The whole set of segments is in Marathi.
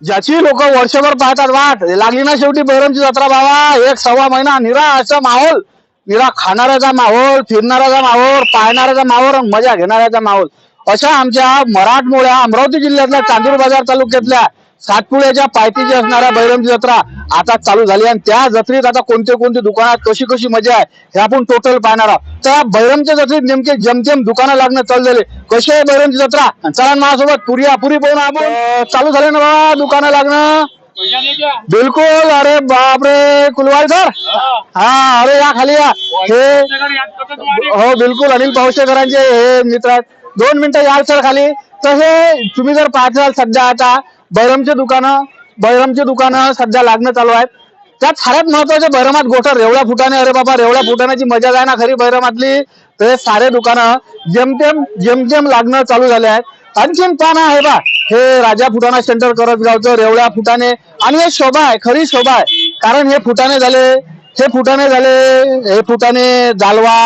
ज्याची लोक वर्षभर पाहतात वाट लागली ना शेवटी बैरमची जत्रा बाबा एक सव्वा महिना निरा असा माहोल. निरा खाणाऱ्याचा माहोल फिरणाऱ्याचा माहोल पाहणाऱ्याचा माहोल मजा घेणाऱ्याचा माहोल. अशा आमच्या मराठमोळ्या अमरावती जिल्ह्यातल्या चांदूर बाजार तालुक्यातल्या सातपुड्याच्या पायथीची असणाऱ्या बैरमची जत्रा आता चालू झाली आणि त्या जत्रेत आता कोणते कोणते दुकानात कशी कशी मजा आहे हे आपण टोटल पाहणार आहोत. तर बैरमच्या जत्रेत नेमके जमतेम दुकानं लागणं चालू झाले. कशी आहे बैरमची जत्रा? चला माझ्यासोबत पुरी पुरी पाहून आपण. अं, चालू झाले ना बाबा दुकानं लागणं. बिलकुल अरे बापरे कुलवाल सर. हा. अरे या खाली या. हे हो बिलकुल अनिल पावशेकरांचे हे मित्र आहेत. दोन मिनिटं याल सर खाली. तर हे तुम्ही जर पाहताल सध्या आता बैरमचे दुकानं बैरमचे दुकानं सध्या लागणं चालू आहेत. त्यात सगळ्यात महत्त्वाचे बैरमात गोठर रेवळ्या फुटाने अरे बाबा रेवळ्या फुटाण्याची मजा आहे ना खरी बैरमातली. तर सारे दुकानं जेमतेम जेमतेम लागणं चालू झाले आहेत. आणखीन पान आहे बा हे राजा फुटाणा सेंटर करतगावचं रेवळ्या फुटाणे. आणि हे शोभा आहे खरी शोभा आहे. कारण हे फुटाणे झाले हे फुटाणे झाले हे फुटाणे जालवा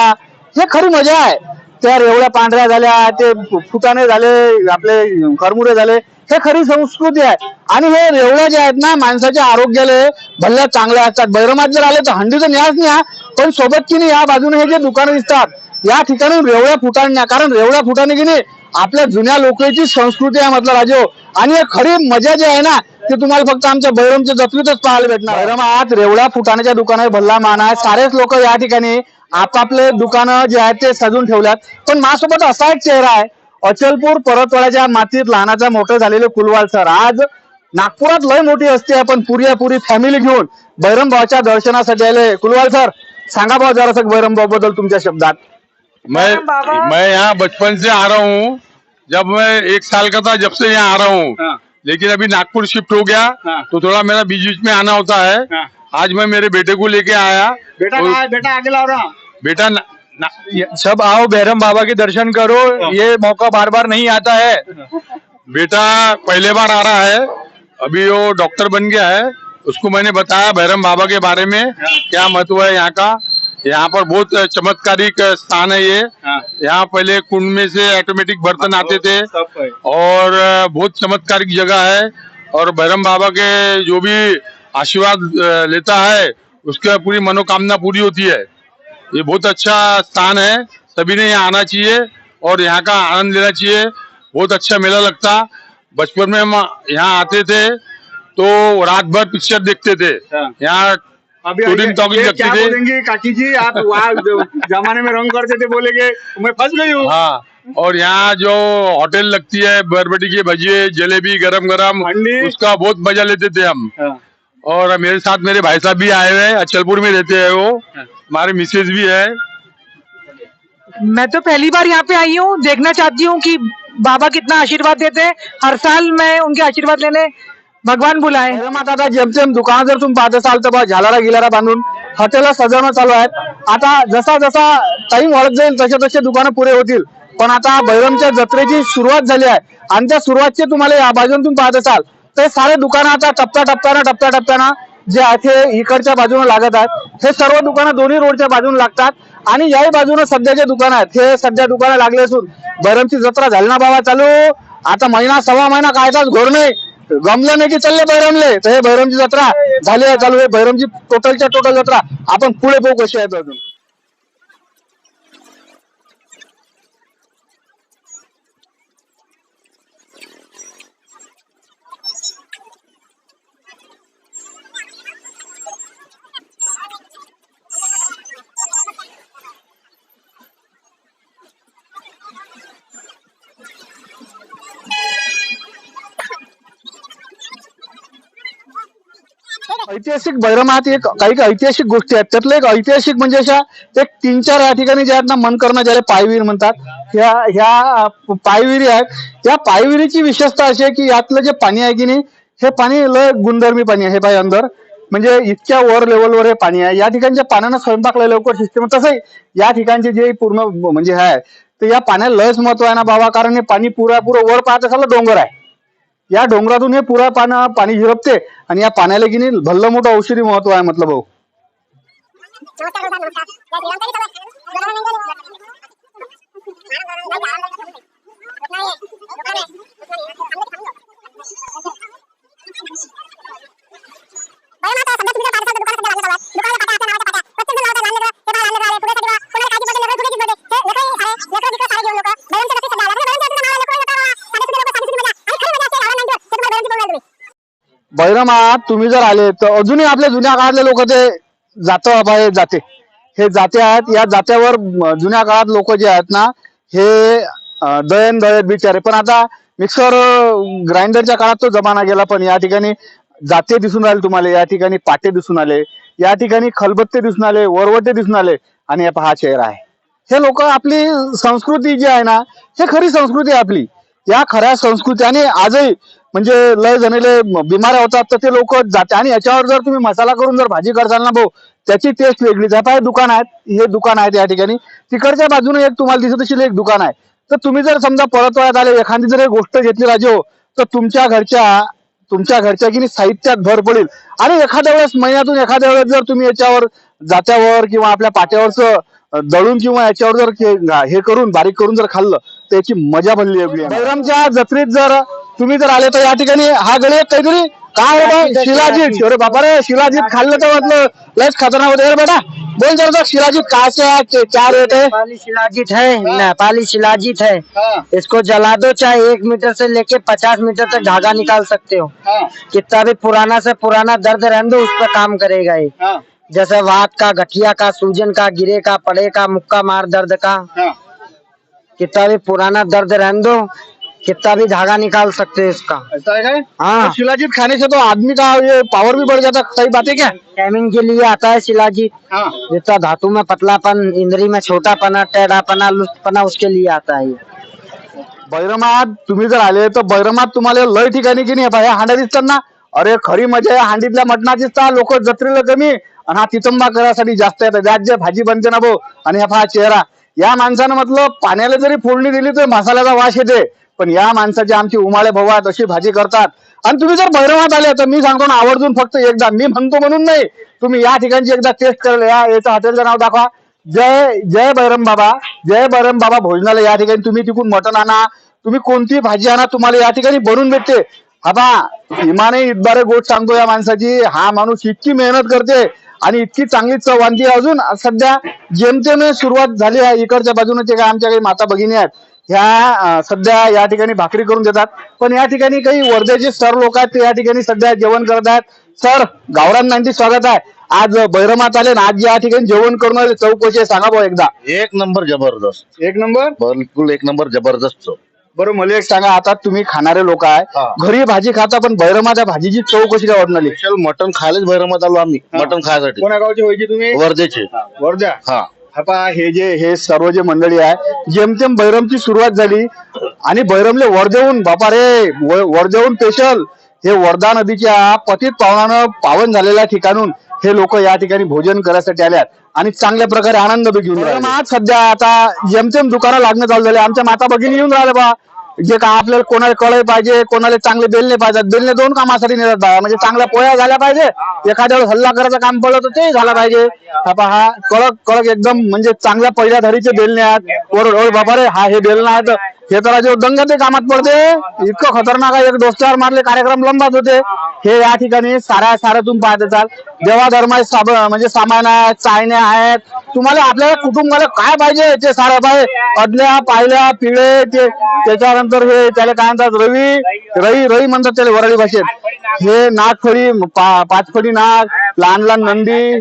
हे खरी मजा आहे. त्या रेवड्या पांढऱ्या झाल्या ते फुटाणे झाले आपले करमुडे झाले हे खरी संस्कृती आहे. आणि हे रेवड्या जे आहेत ना माणसाच्या आरोग्याला भल्ल्या चांगल्या असतात. बैरमात जर आले तर हंडीचं न्यास न्या पण सोबत की नाही या बाजूने हे जे दुकानं दिसतात या ठिकाणी रेवड्या फुटाण्या कारण रेवड्या फुटाणे की नाही आपल्या जुन्या लोकांची संस्कृती आहे म्हटलं राजो आणि हे खरी मजा जी आहे ना ते तुम्हाला फक्त आमच्या बैरमच्या जत्रीतच पाहायला भेटणार. बैरमात रेवड्या फुटाण्याच्या दुकानं भल्ला मान आहे. सारेच लोक या ठिकाणी आपापले दुकानं जे आहेत ते सजून ठेवल्यात. पण माझ्यासोबत असा एक चेहरा आहे अचलपूर परतवाड्याच्या मातीत लहानाचा मोठं झालेले कुलवाल सर. आज नागपुरात लय मोठी असते आहे पण पुरी पुरी फॅमिली घेऊन. बैरम भाऊच्या दर्शनासाठी आले. कुलवाल सर सांगा भाऊ जरासं बैरम भाऊ बद्दल तुमच्या शब्दात. मैं मैं यहाँ बचपन से आ रहा हूँ। जब मैं एक साल का था जब से यहाँ आ रहा हूँ। लेकिन अभी नागपुर शिफ्ट हो गया हाँ। तो थोड़ा मेरा बीच बीच में आना होता है। हाँ। आज मैं मेरे बेटे को लेके आया। बेटा है? बेटा आगे लाओ रहा। बेटा ना, सब आओ बैरम बाबा के दर्शन करो ये मौका बार बार नहीं आता है। बेटा पहले बार आ रहा है अभी वो डॉक्टर बन गया है उसको मैंने बताया भैरम बाबा के बारे में क्या महत्व है यहाँ का। यहाँ पर बहुत चमत्कारिक स्थान है ये। यहाँ पहले कुंड में से ऑटोमेटिक बर्तन आते थे। और बहुत चमत्कारिक जगह है। और भैरम बाबा के जो भी आशीर्वाद लेता है उसका पूरी मनोकामना पूरी होती है। ये बहुत अच्छा स्थान है। सभी ने यहाँ आना चाहिए और यहाँ का आनंद लेना चाहिए। बहुत अच्छा मेला लगता। बचपन में हम यहाँ आते थे तो रात भर पिक्चर देखते थे। हाँ। यहाँ अभी टॉकिंग लगती क्या बोलेंगे? काकी जी आप वहाँ जमाने में रंग करते थे बोलेंगे मैं फंस गई हूँ। हाँ और यहाँ जो होटल लगती है बरबटी की भजिए जलेबी गरम गरम उसका बहुत मज़ा लेते थे हम। हाँ। और मेरे साथ मेरे भाई साहब भी आए हुए हैं अचलपुर में रहते हैं वो। हमारे मिसेज भी है। मैं तो पहली बार यहाँ पे आई हूँ देखना चाहती हूँ कि बाबा कितना आशीर्वाद देते हैं। हर साल मैं उनके आशीर्वाद लेने भगवान बुलाए। बैरमात आता जेमतेम दुकान जर तुम्ही पाहत असाल तर झालारा गिलारा बांधून हॉटेलला सजवणं चालू आहेत आता जसा जसा टाइम वाढत जाईल तसे तसे दुकानं पुरे होतील. पण आता बैरमच्या जत्रेची सुरुवात झाली आहे. आणि त्या सुरुवातचे तुम्हाला या बाजून तुम्ही पाहत असाल ते सारे दुकानं आता टप्प्या टप्प्यानं टप्प्या टप्प्यानं जे आहे ते इकडच्या बाजूने लागत आहेत. हे सर्व दुकानं दोन्ही रोडच्या बाजूने लागतात. आणि याही बाजूने सध्या जे दुकान आहेत हे सध्या दुकानं लागले असून बैरमची जत्रा झाली ना बाबा चालू. आता महिना सव्वा महिना कायचाच घोर नाही. गमलं नाही की चालले बैरमले तर हे बैरमची जत्रा झाली आहे चालू हे बैरमची टोटलच्या टोटल जत्रा. आपण पुढे पाहू कशी आहे अजून. ऐतिहासिक बैरमात एक काही काही ऐतिहासिक गोष्टी आहेत. त्यातलं एक ऐतिहासिक म्हणजे अशा एक तीन चार या ठिकाणी ज्या आहेत ना मन करणं ज्याला पायवीर म्हणतात. ह्या ह्या पायविरी आहेत. या पायविरीची विशेषता अशी आहे की यातलं जे पाणी आहे की नाही हे पाणी लय गुणधर्मी पाणी आहे. हे पाय अंदर. म्हणजे इतक्या वर लेवलवर हे पाणी आहे. या ठिकाणच्या पाण्यानं स्वयंपाक लय लवकर सिस्टम तसंही या ठिकाणचे जे पूर्ण म्हणजे आहे तर या पाण्याला लयच महत्त्व आहे ना बाबा. कारण हे पाणी पुरा पुरं वर पाहत असाल डोंगर आहे. या डोंगरातून हे पुरा पान पाणी झिरपते आणि या पाण्याला की नाही भल्ल मोठं औषधी महत्त्व आहे म्हटलं भाऊ. बैरमात तुम्ही जर आले तर अजूनही आपल्या जुन्या काळातले लोक ते जात बाहेर जाते. हे जाते आहेत या जात्यावर जुन्या काळात लोक जे आहेत ना हे दयन दयत बिचारे. पण आता मिक्सर ग्राइंडरच्या काळात तो जमाना गेला पण या ठिकाणी जाते दिसून राहिले तुम्हाला या ठिकाणी पाटे दिसून आले या ठिकाणी खलबत्ते दिसून आले वरवटे दिसून आले आणि हा पहा चेहरा आहे. हे लोक आपली संस्कृती जी आहे ना हे खरी संस्कृती आहे आपली. या खऱ्या संस्कृती आणि आजही म्हणजे लय जणले बिमाऱ्या होतात तर ते लोक जाते. आणि याच्यावर जर तुम्ही मसाला करून जर भाजी करताल ना भाऊ त्याची टेस्ट वेगळीच आहे पाय दुकान आहेत हे दुकान आहेत या ठिकाणी. तिकडच्या बाजूने एक तुम्हाला दिसत असेल एक दुकान आहे. तर तुम्ही जर समजा परत वयात आले एखादी जर एक गोष्ट घेतली राजे हो तर तुमच्या घरच्या तुमच्या घरच्या की नाही साहित्यात भर पडेल. आणि एखाद्या वेळेस महिन्यातून एखाद्या वेळेस जर तुम्ही याच्यावर जात्यावर किंवा आपल्या पाट्यावरचं दळून किंवा याच्यावर जर हे करून बारीक करून जर खाल्लं तर याची मजा बनली वेगळी आहे. बैरामच्या जत्रेत जर तुम्ही जर आले तर या ठिकाणी हा गळे काहीतरी काय होतं? शिलाजीत. अरे बापा रे शिलाजीत खाल्लं तर म्हटलं लयच खतरनाक होते. बेटा बोल जरा तो शिलाजीत काय से के- क्या रेट है नेपाली शिलाजीत है. नेपाली शिलाजीत है हाँ, इसको जला दो चाहे एक मीटर से लेके पचास मीटर तक धागा निकाल सकते हो। हाँ, कितना भी पुराना से पुराना दर्द रहने दो उस पर काम करेगा ये। हाँ, जैसे वात का गठिया का सूजन का गिरे का पड़े का मुक्का मार दर्द का। हाँ। कितना भी पुराना दर्द रहने दो कितना भी धागा निकाल सकते हो इसका। ऐसा है? हाँ। शिलाजीत खाने से तो आदमी का ये पावर भी बढ़ जाता सही बात है क्या? टाइमिंग के लिए आता है शिलाजीत। हाँ। जितना धातु में पतलापन इंद्री में छोटापना टेढ़ापना लुप्तपना उसके लिए आता है ये। बैरमात तुम्ही जर आले तर बैरमात तुम्हाला लय ठिकाणी की नाही हे ह्या हांड्या दिसतात ना? अरे खरी मजा आहे हांडीतल्या मटणाचीच तर लोक जत्रेला कमी आणि हा तितंबा करायसाठी जास्त येतात त्यात जे भाजी बनते ना भाऊ आणि हा पहा चेहरा. या माणसानं म्हटलं पाण्याला जरी फोडणी दिली तर मसाल्याचा वास येते. पण या माणसाचे आमची उमाळे भाऊ अशी भाजी करतात. आणि तुम्ही जर भैरवात आले तर मी सांगतो ना आवर्जून फक्त एकदा मी म्हणतो म्हणून नाही. तुम्ही या ठिकाणची एकदा टेस्ट करायला या याचं हॉटेलचं नाव दाखवा. जय जय बैरम बाबा जय बैरम बाबा भोजनालय या ठिकाणी तुम्ही तिकून मटण आणा. तुम्ही कोणती भाजी आणा तुम्हाला या ठिकाणी बनवून भेटते. आता इमाने इतबारे गोट सांगतो या माणसाची हा माणूस इतकी मेहनत करते आणि इतकी चांगली चव आणते अजून. सध्या जेमतेम सुरुवात झाली आहे इकडच्या बाजूने ते काय आमच्या काही माता भगिनी आहेत. ह्या सध्या या ठिकाणी भाकरी करून देतात. पण या ठिकाणी काही वर्ध्याचे सर लोक आहेत ते या ठिकाणी सध्या जेवण करत आहेत सर गावरान नांटी स्वागत आहे. आज बैरमात आले ना आज या ठिकाणी जेवण करून आले चौकशी सांगा भाऊ एकदा. एक नंबर जबरदस्त. एक नंबर? बिलकुल एक नंबर जबरदस्त. चव. बरं मला एक सांगा आता तुम्ही खाणारे लोक आहे. घरी भाजी खाता पण बैरमाच्या भाजीची चव कशी काय वाटून आली स्पेशल मटन खायलाच भैरमात आलो आम्ही मटन खायसाठी. कोण्या गावची व्हायची तुम्ही? वर्धेचे. वर्ध्या? हा. आता हे जे हे सर्व जे मंडळी आहे जेमतेम बैरमची सुरुवात झाली आणि बैरमले वर्धेहून बापा रे वर्धेहून स्पेशल हे वर्धा नदीच्या पतित पावनानं पावन झालेल्या ठिकाणून हे लोक या ठिकाणी भोजन करायसाठी आल्यात आणि चांगल्या प्रकारे आनंद बी घेऊन. आज सध्या आता जेमतेम दुकानं लागणं चालू झाले आमच्या माता भगिनी येऊन राहिले बा जे का आपल्याला कोणाला कळय पाहिजे कोणाला चांगले बेलणे पाहिजे बेलणे दोन कामासाठी नेतात बा म्हणजे चांगल्या पोळ्या झाल्या पाहिजे. एखाद्या वेळेस हल्ला करायचं काम पडलं तर ते झालं पाहिजे. हा कळक कडक कडक एकदम म्हणजे चांगल्या पहिल्या धरीचे बेलणे आहेत. वर बाबा रे हा हे बेलणं आहेत. हे तर जो दंग ते कामात पडते. इतकं खतरनाक आहे. एक दोस्तावर मारले कार्यक्रम लंबात होते. हे या ठिकाणी साऱ्या साऱ्यातून पाहत येतात. देवा धर्मा साब म्हणजे सामान आहेत चायण्या आहेत. तुम्हाला आपल्याला कुटुंबाला काय पाहिजे? ते सारं पाहिजे अदल्या पाहिल्या पिळे ते त्याच्यानंतर हे त्याला काय म्हणतात रवी रई रई म्हणतात त्याला वराळी भाषेत. हे नागफळी पाचफळी नाग लहान लहान नंदी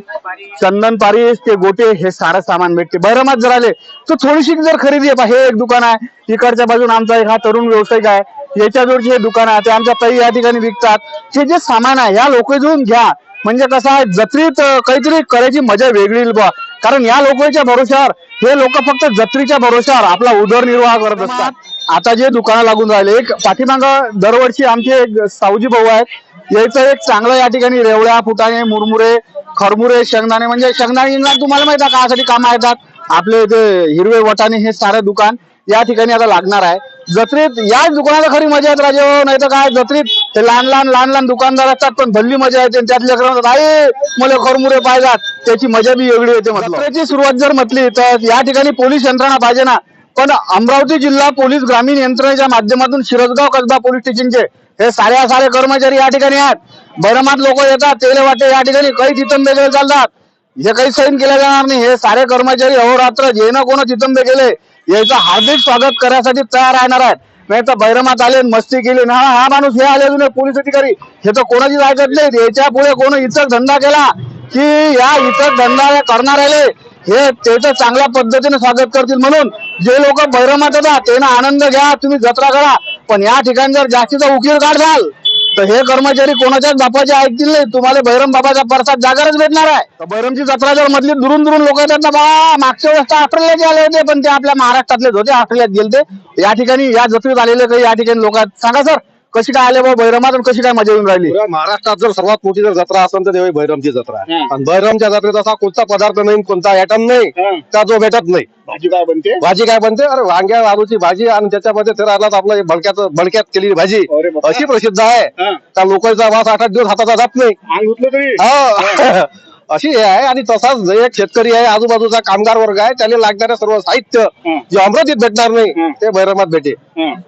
चंदन पारिस ते गोटे हे सारं सामान भेटते. बैरमात जर आले तर थोडीशी जर खरेदी आहे हे एक दुकान आहे. इकडच्या बाजून आमचा एक हा तरुण व्यावसायिक आहे. याच्या जोडचे हे दुकान आहे. ते आमच्या ताई या ठिकाणी विकतात. हे जे सामान आहे ह्या लोक घेऊन घ्या. म्हणजे कसं आहे जत्रेत काहीतरी करायची मजा वेगळी बुवा कारण या लोकांच्या भरोश्यावर हे लोक फक्त जत्रेच्या भरोश्यावर आपला उदरनिर्वाह करत असतात. आता जे दुकानं लागून राहिले एक पाठीमाग दरवर्षी आमचे एक सावजी भाऊ आहेत. याचं एक चांगलं या ठिकाणी रेवड्या फुटाणे मुरमुरे खरमुरे शेंगदाणे म्हणजे शेंगदाणे तुम्हाला माहिती आहे कासाठी कामं येतात. आपले ते हिरवे वटाणे हे सारं दुकान या ठिकाणी आता लागणार आहे. जत्रेत याच दुकानाला खरी मजा येत राजे हो, नाही तर काय जत्रेत ते लहान लहान लहान लहान दुकानदार असतात पण भल्ली मजा येते त्यातल्या क्रमांक मला खरमुरे पाहिजात. त्याची मजा बी वेगळी येते जत्रेची सुरुवात जर म्हटली तर या ठिकाणी पोलीस यंत्रणा पाहिजे ना. पण अमरावती जिल्हा पोलीस ग्रामीण यंत्रणेच्या माध्यमातून शिरसगाव कसबा पोलीस स्टेशनचे हे साऱ्या सारे कर्मचारी या ठिकाणी आहेत. भरमात लोक येतात तेले वाटे या ठिकाणी काही तिथंबे चालतात. हे काही सैन केल्या जाणार नाही. हे सारे कर्मचारी अहोरात्र जे ना कोण तिथंबे गेले याचं हार्दिक स्वागत करण्यासाठी तयार राहणार आहेत. नाही तर बैरमात आले मस्ती केली. ना हा माणूस हे आले अजून पोलीस अधिकारी. हे तर कोणाचीच ऐकत नाही. याच्यापुढे कोण इतर धंदा केला? की या इतर धंदा करणाऱ्याले हे त्याचं चांगल्या पद्धतीने स्वागत करतील म्हणून जे लोक बैरमात येतात त्यांना आनंद घ्या तुम्ही जत्रा करा. पण या ठिकाणी जर जास्तीचा उकील काढाल तर हे कर्मचारी कोणाच्याच बापाचे ऐकतील नाही. तुम्हाला बैरम बाबाचा प्रसाद जागरच भेटणार आहे. तर बैरमची जत्रा जर मधली दुरून दुरून लोक येतात ना बा मागच्या वेळेस तर ऑस्ट्रेलियाचे आले होते पण ते आपल्या महाराष्ट्रातलेच होते ऑस्ट्रेलियात गेले ते या ठिकाणी या जत्रेत आलेले काही या ठिकाणी लोक सांगा सर. कशी काय आले बा? बैरमात कशी काय मजा येऊन राहिली? पुऱ्या महाराष्ट्रात जर सर्वात मोठी जर जत्रा असेल तर तेव्हा बैरमची जत्रा आहे. आणि बैरमच्या जत्रेत असा कोणता पदार्थ नाही कोणता आयटम नाही त्या जो भेटत नाही. भाजी काय बनते? भाजी काय बनते? अरे वांग्या आलूची भाजी आणि त्याच्यामध्ये ते राहिला आपलं भडक्यात भडक्यात केलेली भाजी. अरे बापा. अशी प्रसिद्ध आहे. त्या लोकांचा वास आठ आठ दिवस हाताचा जात नाही. अंग उठलं तरी हो. अशी हे आहे आणि तसाच जे एक शेतकरी आहे आजूबाजूचा कामगार वर्ग आहे त्याला लागणारे सर्व साहित्य जे अमरावतीत भेटणार नाही ते बैरमात भेटे.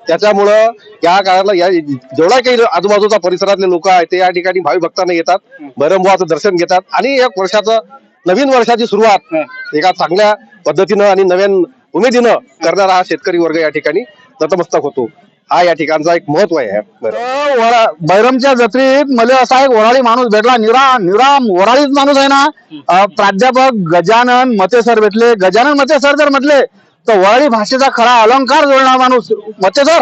त्याच्यामुळं या काळाला या जेवढा काही आजूबाजूचा परिसरातले लोक आहेत ते या ठिकाणी भावी भक्तांना येतात बैरमबुवाचं दर्शन घेतात आणि एक वर्षाचं नवीन वर्षाची सुरुवात एका चांगल्या पद्धतीनं आणि नवीन उमेदीनं करणारा हा शेतकरी वर्ग या ठिकाणी नतमस्तक होतो. हा या ठिकाणचा एक महत्त्व आहे. बैरमच्या जत्रेत मला असा एक वराळी माणूस भेटला निरा निराम वराळीच माणूस आहे ना? प्राध्यापक गजानन मते सर भेटले. गजानन मते सर जर म्हटले तर वराळी भाषेचा खरा अलंकार जोडणार माणूस. मते सर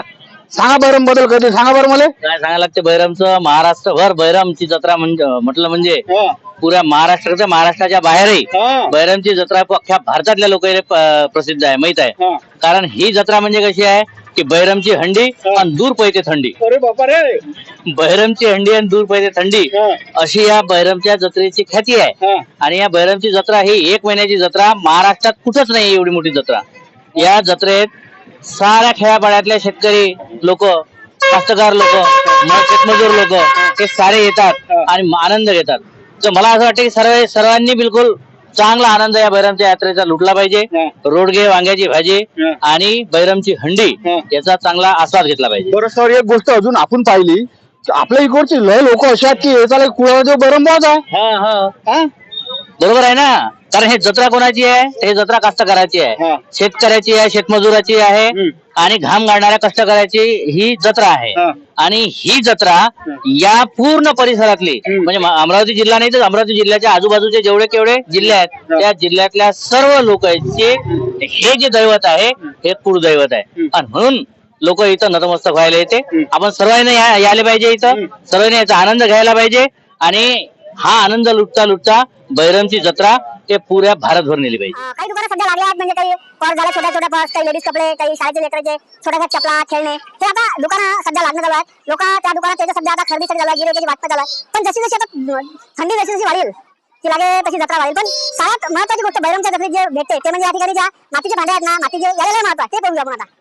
सांगा बैरमबद्दल कधी सांगा बरं मला. काय सांगायला लागते बैरमचं महाराष्ट्रभर बैरमची जत्रा म्हणजे म्हटलं म्हणजे पुऱ्या महाराष्ट्राच्या महाराष्ट्राच्या बाहेरही. बैरमची जत्रा अख्ख्या भारतातल्या लोकांना प्रसिद्ध आहे माहीत आहे. कारण ही जत्रा म्हणजे कशी आहे? की बैरमची हंडी आणि दूर पैते थंडी. अरे बापा रे बैरमची हंडी आणि दूर पैते थंडी अशी या बैरमच्या जत्रेची ख्याती आहे. आणि या बैरमची जत्रा ही एक महिन्याची जत्रा महाराष्ट्रात कुठंच नाही एवढी मोठी जत्रा. या जत्रेत साऱ्या खेड्यापाड्यातले शेतकरी लोक कास्तकार लोक शेतमजूर लोक हे सारे येतात आणि आनंद घेतात. तर मला असं वाटतं की सर्व सर्वांनी बिलकुल चांगला आनंद या बैरमच्या यात्रेचा लुटला पाहिजे. रोडगे वांग्याची भाजी आणि बैरमची हंडी याचा चांगला आस्वाद घेतला पाहिजे. बरं सर एक गोष्ट अजून आपण पाहिली. आपल्या इकडची लय लोक अशी आहेत की याचा कुळादेव बैरमबाज आहे हा? बरोबर आहे ना? कारण हे जत्रा कोणाची आहे? हे जत्रा कास्तकाराची आहे. शेतकऱ्याची आहे शेतमजुराची आहे आणि घाम गाळणाऱ्या कष्टकऱ्याची ही जत्रा आहे. आणि ही जत्रा या पूर्ण परिसरातली म्हणजे अमरावती जिल्हा नाही तर अमरावती जिल्ह्याच्या आजूबाजूचे जेवढे केवढे जिल्हे आहेत त्या जिल्ह्यातल्या सर्व लोकांचे हे जे दैवत आहे हे कुळदैवत आहे. आणि म्हणून लोक इथं नतमस्तक व्हायला येते. आपण सर्वांनी यायला पाहिजे इथं. सर्वांनी याचा आनंद घ्यायला पाहिजे. आणि हा आनंद लुटता लुटता बैरमची जत्रा ते पुऱ्या भारतभर नेली पाहिजे अं, काही दुकानं सध्या लागल्या आहेत म्हणजे काही पर्स झाल्या छोट्या छोट्या पर्स काही लेडीज कपडे काही शाळेचे लेकराचे छोट्या छोट्या चपला खेळणे. हे आता दुकानं सध्या लागणं चालू आहेत. लोक त्या दुकानात त्याच्या सध्या आता खरेदीसाठी चालू आहे गिरायकाची वाटप चालू आहे. पण जशी जशी आता अं, थंडी जशी जशी वाढेल की लागे तशी जत्रा वाढेल. पण सगळ्यात महत्वाची गोष्ट बैरमच्या जत्रेत जे भेटते ते म्हणजे या ठिकाणी ज्या मातीचे भांडे आहेत ना मातीचे याला लय महत्त्व आहे ते पाहूया आपण आता.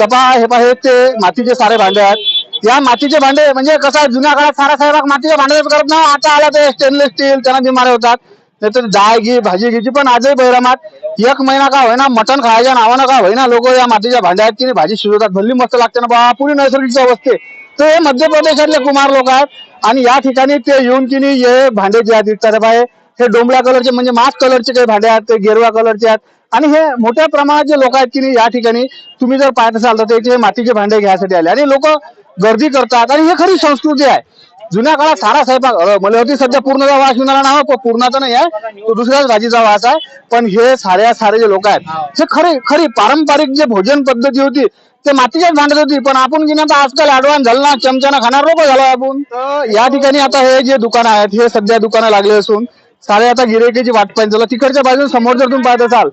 तपा हे पहा हे ते मातीचे सारे भांडे आहेत. या मातीचे भांडे म्हणजे कसं जुन्या काळात सारा साहेब मातीचे भांडे करत ना आता आला ते स्टेनलेस स्टील त्यांना बिमारे होतात. नाहीतर डाळ घी भाजी घ्यायची पण आजही बैरामात एक महिना का होईना मटण खायच्या नावानं का होईना लोक या मातीच्या भांड्यात की नाही भाजी शिजवतात. भल्ली मस्त लागते ना बा पुरी नैसर्गिक अवस्थे. तर हे मध्य प्रदेशातले कुमार लोक आहेत. आणि या ठिकाणी ते येऊन की नाही हे भांडे जे आहेत विकतात. बाय हे डोंबळ्या कलरचे म्हणजे मास्क कलरचे काही भांडे आहेत ते गेरुवा कलरचे आहेत. आणि हे मोठ्या प्रमाणात जे लोक आहेत की नाही या ठिकाणी तुम्ही जर पाहत असाल तर ते मातीचे भांडे घ्यायसाठी आले. आणि लोक गर्दी करतात. आणि हे खरी संस्कृती आहे. जुन्या काळात सारा स्वयंपाक मला होती सध्या पूर्णचा वास मिळाला नाव पण पूर्णाचा नाही आहे. तो दुसऱ्याच भाजीचा वास आहे. पण हे साऱ्या सारे जे लोक आहेत हे खरी खरी पारंपरिक जे भोजन पद्धती होती ते मातीच्याच भांडत होती. पण आपण की नाही आता आजकाल ऍडव्हान्स झालं ना चमच्यानं खाणार लोक झालो आपण. या ठिकाणी आता हे जे दुकान आहेत हे सध्या दुकानं लागले असून सारे आता गिरेकीची वाट पाहिजे. झालं तिकडच्या बाजून समोर जर तुम्ही पाहत असाल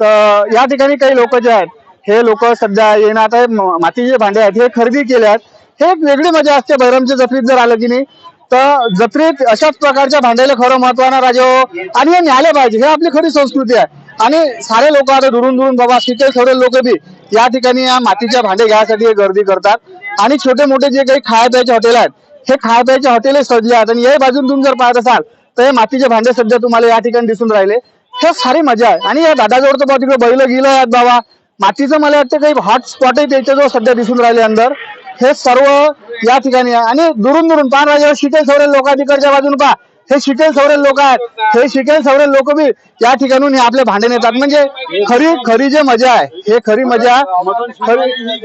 तर या ठिकाणी काही लोक जे आहेत हे लोक सध्या येणार आता मातीचे भांडे आहेत हे खरेदी केले आहेत. हे एक वेगळी मजा असते. बैरमच्या जत्रीत जर आलं की नाही तर जत्रेत अशाच प्रकारच्या भांड्याला खरं महत्वानं राजे हो. आणि हे न्यायला पाहिजे. हे आपली खरी संस्कृती आहे. आणि सारे लोक आता दुरून दुरून बाबा सिटे सोडेल लोक बी या ठिकाणी या मातीच्या भांडे घ्यायसाठी हे गर्दी करतात. आणि छोटे मोठे जे काही खाया प्यायचे हॉटेल आहेत हे खाया प्यायचे हॉटेल सजले आहेत. आणि याही बाजून तुम्ही जर पाहत असाल तर हे मातीचे भांडे सध्या तुम्हाला या ठिकाणी दिसून राहिले. हे सारी मजा आहे. आणि या दादाजवळ तर बा तिकडे बैल गेलं आहेत बाबा. मातीचं मला वाटतं काही हॉटस्पॉटही त्याच्याजवळ सध्या दिसून राहिले अंदर. हे सर्व या ठिकाणी आहे. आणि दुरून दुरून पान राजा शिटेल सवरे लोक तिकडच्या बाजून पहा. हे शिटेल सवरेल लोक आहेत. हे शिकेल सवरेल लोक बी या ठिकाणून हे आपले भांडे नेतात. म्हणजे खरी खरी जे मजा आहे हे खरी मजा खरी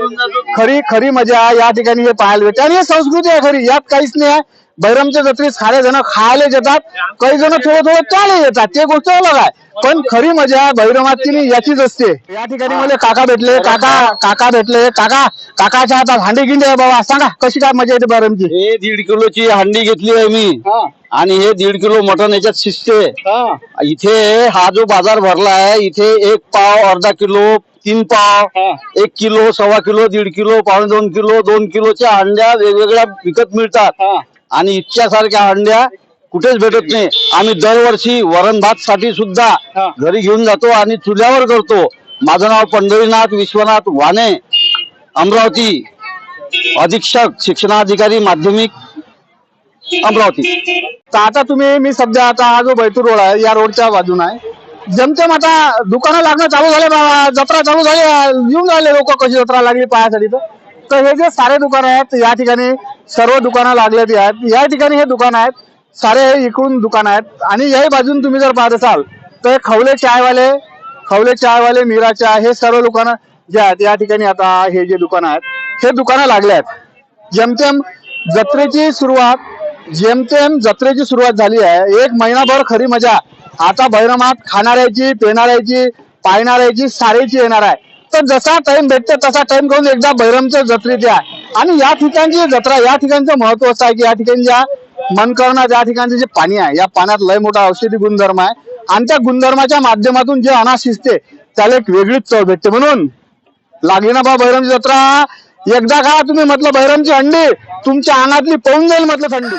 खरी खरी मजा या ठिकाणी हे पाहायला भेटते. आणि हे संस्कृती आहे खरी यात काहीच नाही आहे. बैरमच्या जत्रेत सारे जण खायला येतात. काही जण थोडं थोडं त्याला येतात. ते गोष्ट अलग आहे. पण खरी मजा बैरमात की नाही याचीच असते. या ठिकाणी मला काका भेटले. काका काका भेटले. काका काकाच्या हातात हांडी गिंडी आहे बाबा. सांगा कशी काय मजा येते बैरमची? हे दीड किलोची हंडी घेतली आहे मी. आणि हे दीड किलो मटण याच्यात शिजते. इथे हा जो बाजार भरला आहे इथे एक पाव अर्धा किलो तीन पाव एक किलो सव्वा किलो दीड किलो पावणे दोन किलो दोन किलोच्या हंड्या वेगवेगळ्या विकत मिळतात. आणि इतक्या सारख्या हंड्या कुठेच भेटत नाही. आम्ही दरवर्षी वरण भात साठी सुद्धा घरी घेऊन जातो आणि चुल्यावर करतो. माझं नाव पंढरीनाथ विश्वनाथ वाणे अमरावती अधीक्षक शिक्षणाधिकारी माध्यमिक अमरावती. तर आता तुम्ही मी सध्या आता हा जो बैतूर रोड आहे या रोडच्या बाजून आहे. जमतेम आता दुकानं लागणं चालू झाले बाबा जत्रा चालू झाली येऊन राहिले लोक कशी जत्रा लागली पायासाठी तर? तर हे जे सारे दुकान आहेत या ठिकाणी सर्व दुकानं लागलेली आहेत. या ठिकाणी हे दुकान आहेत सारे हे इकडून दुकान आहेत. आणि याही बाजून तुम्ही जर पाहत असाल तर खवले चायवाले खवले चायवाले मीरा चाय हे सर्व दुकानं जे आहेत या ठिकाणी आता हे जे दुकानं आहेत हे दुकानं लागले आहेत. जेमतेम जत्रेची सुरुवात जेमतेम जत्रेची सुरुवात झाली आहे एक महिनाभर खरी मजा. आता भैरमात खाणाऱ्याची पिणाऱ्याची पाहणाऱ्याची सारेची येणार आहे. जसा टाइम भेटते तसा टाइम करून एकदा बैरमच्या जत्रेत आहे आणि या ठिकाणची जत्रा या ठिकाणचं महत्त्व असं आहे की या ठिकाणी ज्या मनकरणं ज्या ठिकाणचे जे पाणी आहे या पाण्यात लय मोठा औषधी गुणधर्म आहे. आणि त्या गुणधर्माच्या माध्यमातून जे अनाज शिजते त्याला एक वेगळीच चव भेटते. म्हणून लागली ना बा बैरमची जत्रा? एकदा का तुम्ही म्हटलं बैरमची अंडी तुमच्या अंगातली पळून जाईल म्हटलं थंडी.